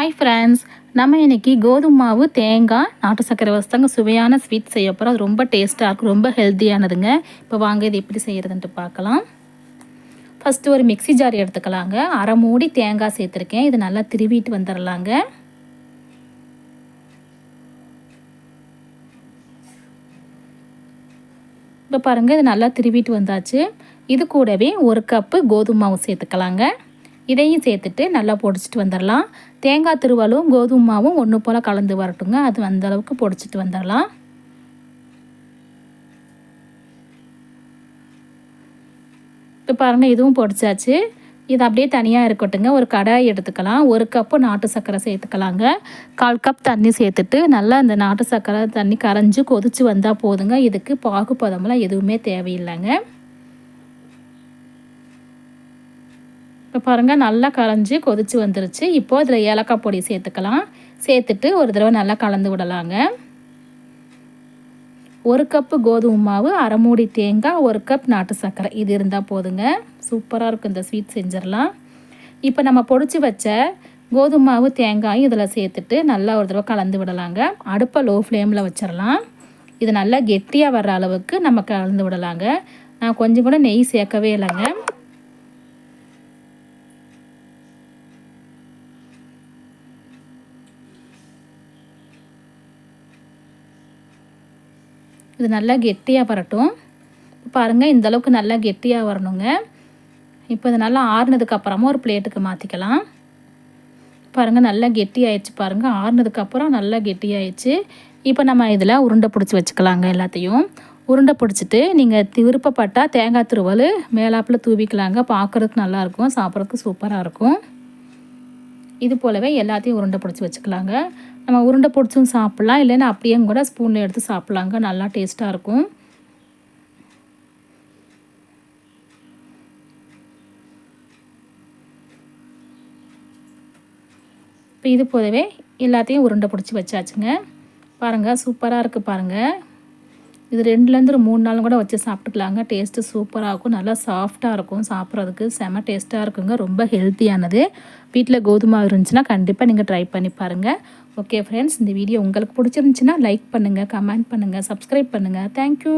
Hi friends நம்ம இன்றைக்கி கோதுமை மாவு தேங்காய் நாட்டு சக்கரை வசதாங்க சுவையான ஸ்வீட் செய்ய போகிறோம் அது ரொம்ப டேஸ்ட்டாக இருக்கும் ரொம்ப ஹெல்த்தியானதுங்க இப்போ வாங்க இது எப்படி செய்கிறதுன்ட்டு பார்க்கலாம். ஃபஸ்ட்டு ஒரு மிக்சி ஜார் எடுத்துக்கலாங்க. அரை மூடி தேங்காய் சேர்த்துருக்கேன். இது நல்லா திருவிட்டு வந்துடலாங்க இப்போ பாருங்கள் இது நல்லா திருவிட்டு வந்தாச்சு. இது கூடவே ஒரு கப்பு கோதுமை மாவு சேர்த்துக்கலாங்க. இதையும் சேர்த்துட்டு நல்லா பொடிச்சிட்டு வந்துடலாம். தேங்காய் திருவலும் கோதுமை மாவும் ஒன்று போல் கலந்து வரட்டுங்க. அது அந்த அளவுக்கு பொடிச்சிட்டு வந்துடலாம். இப்போ பாருங்கள் இதுவும் பொடிச்சாச்சு. இது அப்படியே தனியாக இருக்கட்டுங்க. ஒரு கடாய் எடுத்துக்கலாம். ஒரு கப்பு நாட்டு சர்க்கரை சேர்த்துக்கலாங்க. கால் கப் தண்ணி சேர்த்துட்டு நல்லா இந்த நாட்டு சர்க்கரை தண்ணி கரைஞ்சி கொதித்து வந்தால் போதுங்க. இதுக்கு பாகுபதமெல்லாம் எதுவுமே தேவையில்லைங்க. இப்போ பாருங்கள் நல்லா கரைஞ்சி கொதித்து வந்துருச்சு. இப்போது இதில் ஏலக்காய் பொடி சேர்த்துக்கலாம். சேர்த்துட்டு ஒரு தடவை நல்லா கலந்து விடலாங்க. ஒரு கப்பு கோதுமை மாவு அரை மூடி தேங்காய் ஒரு கப் நாட்டு சர்க்கரை. இது இருந்தால் போதுங்க. சூப்பராக இருக்கும் இந்த ஸ்வீட் செஞ்சிடலாம். இப்போ நம்ம பொடிச்சு வச்ச கோதுமை மாவு தேங்காயும் இதில் சேர்த்துட்டு நல்லா ஒரு தடவை கலந்து விடலாங்க. அடுப்பை லோ ஃப்ளேமில் வச்சிடலாம். இது நல்லா கெட்டியாக வர்ற அளவுக்கு நம்ம கலந்து விடலாங்க. நான் கொஞ்சம் கூட நெய் சேர்க்கவே இல்லைங்க. இது நல்லா கெட்டியாக வரட்டும். பாருங்கள் இந்தளவுக்கு நல்லா கெட்டியாக வரணுங்க. இப்போ இது நல்லா ஆறுனதுக்கப்புறமா ஒரு பிளேட்டுக்கு மாற்றிக்கலாம் பாருங்கள் நல்லா கெட்டி ஆயிடுச்சு பாருங்கள் ஆறுனதுக்கப்புறம் நல்லா கெட்டி ஆயிடுச்சு. இப்போ நம்ம இதில் உருண்டை பிடிச்சி வச்சுக்கலாங்க எல்லாத்தையும். உருண்டை பிடிச்சிட்டு நீங்கள் விருப்பப்பட்டால் தேங்காய் துருவல் மேலாப்பில் தூவிக்கலாங்க. பார்க்குறதுக்கு நல்லாயிருக்கும் சாப்பிட்றதுக்கு சூப்பராக இருக்கும். இது போலவே எல்லாத்தையும் உருண்டை பிடிச்சி வச்சுக்கலாங்க. நம்ம உருண்டை பிடிச்சும் சாப்பிட்லாம். இல்லைன்னா அப்படியே கூட ஸ்பூனில் எடுத்து சாப்பிட்லாங்க. நல்லா டேஸ்ட்டாக இருக்கும். இப்போ இது போலவே எல்லாத்தையும் உருண்டை பிடிச்சி வச்சாச்சுங்க. பாருங்கள் சூப்பராக இருக்குது பாருங்கள் இது ரெண்டுலேருந்து ஒரு மூணு நாளும் கூட வச்சு சாப்பிட்டுக்கலாங்க. டேஸ்ட்டு சூப்பராக இருக்கும். நல்லா சாஃப்டாக இருக்கும் சாப்பிட்றதுக்கு. செம டேஸ்ட்டாக இருக்குங்க. ரொம்ப ஹெல்த்தியானது வீட்டில் கோதுமை இருந்துச்சுன்னா கண்டிப்பாக நீங்கள் ட்ரை பண்ணி பாருங்கள் ஓகே ஃப்ரெண்ட்ஸ் இந்த வீடியோ உங்களுக்கு பிடிச்சிருந்துச்சின்னா லைக் பண்ணுங்கள் கமெண்ட் பண்ணுங்கள் சப்ஸ்கிரைப் பண்ணுங்கள் தேங்க்யூ